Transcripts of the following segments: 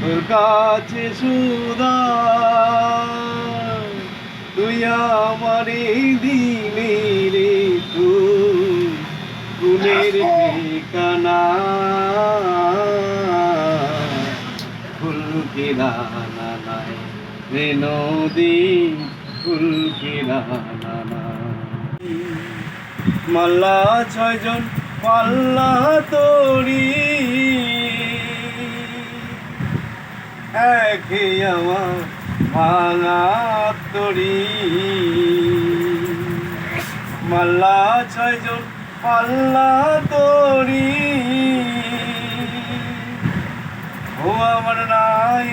তোর কাছে সুদা তুই আমার এই দিনে রে তুই গুণের ঠিকানা ফুল কিরানা নাই রে নদী মাল্লা ছয়জন পাল্লা তরি। একে আমার ভাঙা তরি। মাল্লা ছয়জন পাল্লা তরি। ও আমার নাই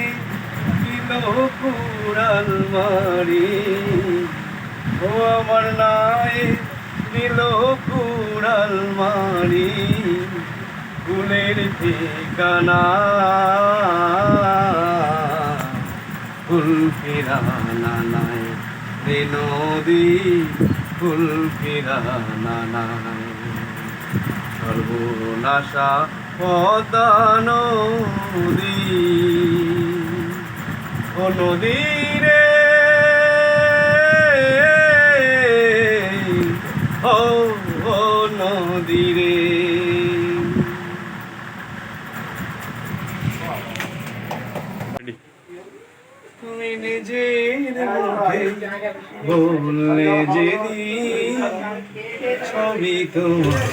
কুড়াল মারি ও আমার নাই দিল কুড়াল মারি ফুলের ঠিকানা। ফুল ফিরানা নাই রে নদী, ফুল ফিরানা নাই। সর্বনাশা পদা নদী, ও নদী রে তুমি নিজের মুখে বললে যে দিন ছবি তোমার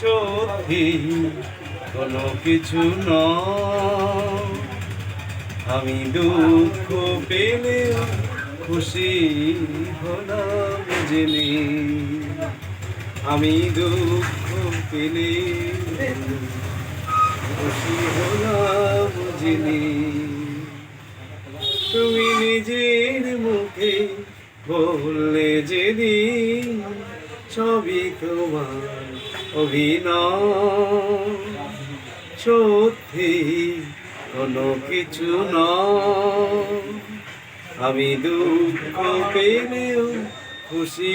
সত্যি কোনো কিছু নয়। আমি দুঃখ পেলে খুশি হলাম জেনে আমি দুঃখ পেলে খুশি হলাম জেনে তুমি নিজের মুখে বললে যেদিন ছবি তোমার অভিনয়। সত্যি কোনো কিছু নয়। আমি দুঃখ পেলেও খুশি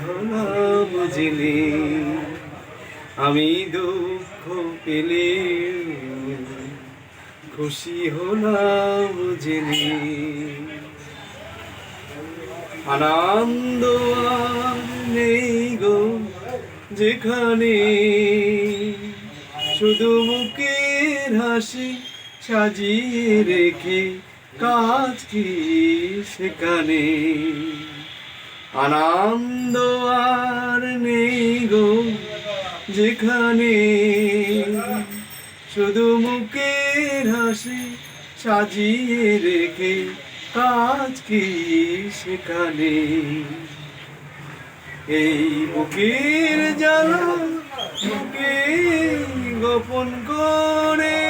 হলাম জেনে আমি দুঃখ পেলেও খুশি হলাম জেনে। আনন্দ নেই গো যেখানে। শুধু মুখের হাসি সাজিয়ে রেখে কাজ কি সেখানে। আনন্দ আর নেই গো যেখানে শুধু মুখের হাসি সাজিয়ে রেখে কাজ কি সেখানে? এই বুকের জ্বালা বুকে গোপন করে।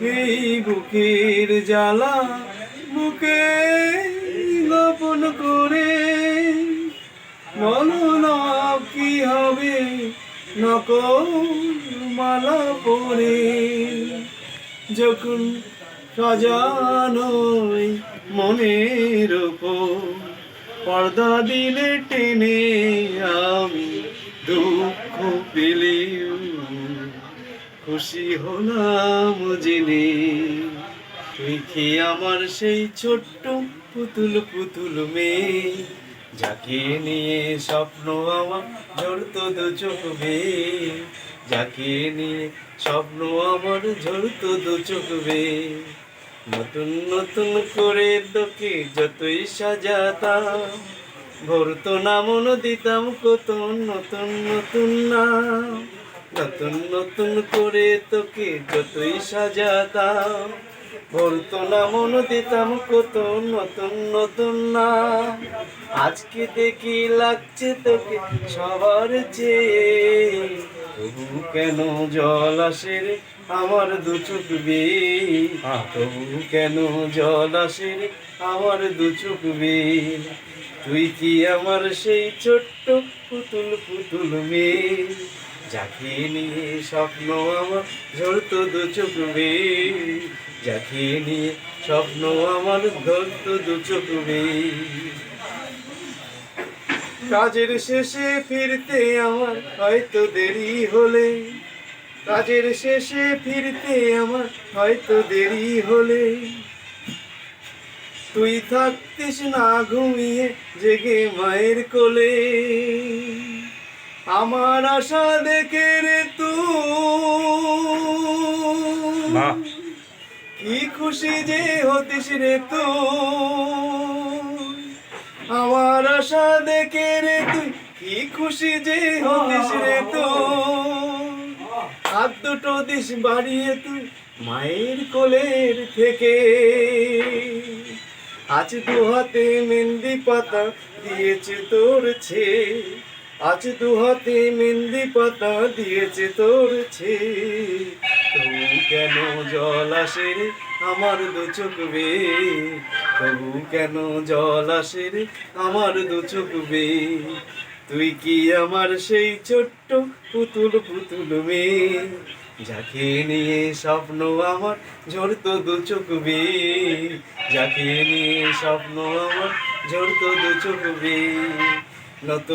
এই বুকের জ্বালা বুকে নকল মালা পরে যখন সাজানোই মনের ওপর পর্দা দিলে টেনে আমি দুঃখ পেলেও খুশি হলাম জেনে। তুই আমার সেই ছোট্ট পুতুল পুতুল মেয়ে? যাকে নিয়ে স্বপ্ন আমার ঝরতো দু চোখ বেয়ে। যাকে নিয়ে স্বপ্ন আমার ঝরতো দু চোখ বেয়ে। নতুন নতুন করে তোকে যতই সাজাতাম ভরতো না মন দিতাম কত নতুন নতুন নাম। নতুন নতুন করে তোকে যতই সাজাতাম ভরতো না মন দিতাম কত নতুন নতুন না। আজকে দেখি লাগছে তোকে সবার চেয়ে। তবু কেন জল আসে রে আমার দু চোখ বেয়ে তবু কেন জল আসে রে আমার দু চোখ বেয়ে তুই কি আমার সেই ছোট্ট পুতুল পুতুল মেয়ে যাকে নিয়ে স্বপ্ন আমার ঝরতো দু চোখ বেয়ে যাকে স্বপ্ন আমার ধরতো দু চোখ কাজের শেষে ফিরতে আমার হয়তো দেরি হলে। কাজের শেষে ফিরতে আমার হয়তো দেরি হলে। তুই থাকতিস না ঘুমিয়ে জেগে মায়ের কোলে। আমার আশা দেখে রে তুই। কি খুশি যে হতিস রে তুই? আমার আশা দেখে রে তুই, কি খুশি যে হতিস রে তুই? হাত দুটো দিস বাড়িয়ে তুই মায়ের কোলের থেকে। আজ দু হাতে মেহেন্দি পাতা দিয়েছে তোর ছে আজ দু হাতে মেহেন্দি পাতা দিয়েছে তোর ছে তবু কেন জল আসে রে আমার দু চোখ বেয়ে তবু কেন জল আসে রে আমার দু চোখ বেয়ে তুই কি আমার সেই ছোট্ট পুতুল পুতুল মেয়ে? যাকে নিয়ে স্বপ্ন আমার ঝরতো দু চোখ বেয়ে যাকে নিয়ে স্বপ্ন আমার ঝরতো দু চোখ বে নতুন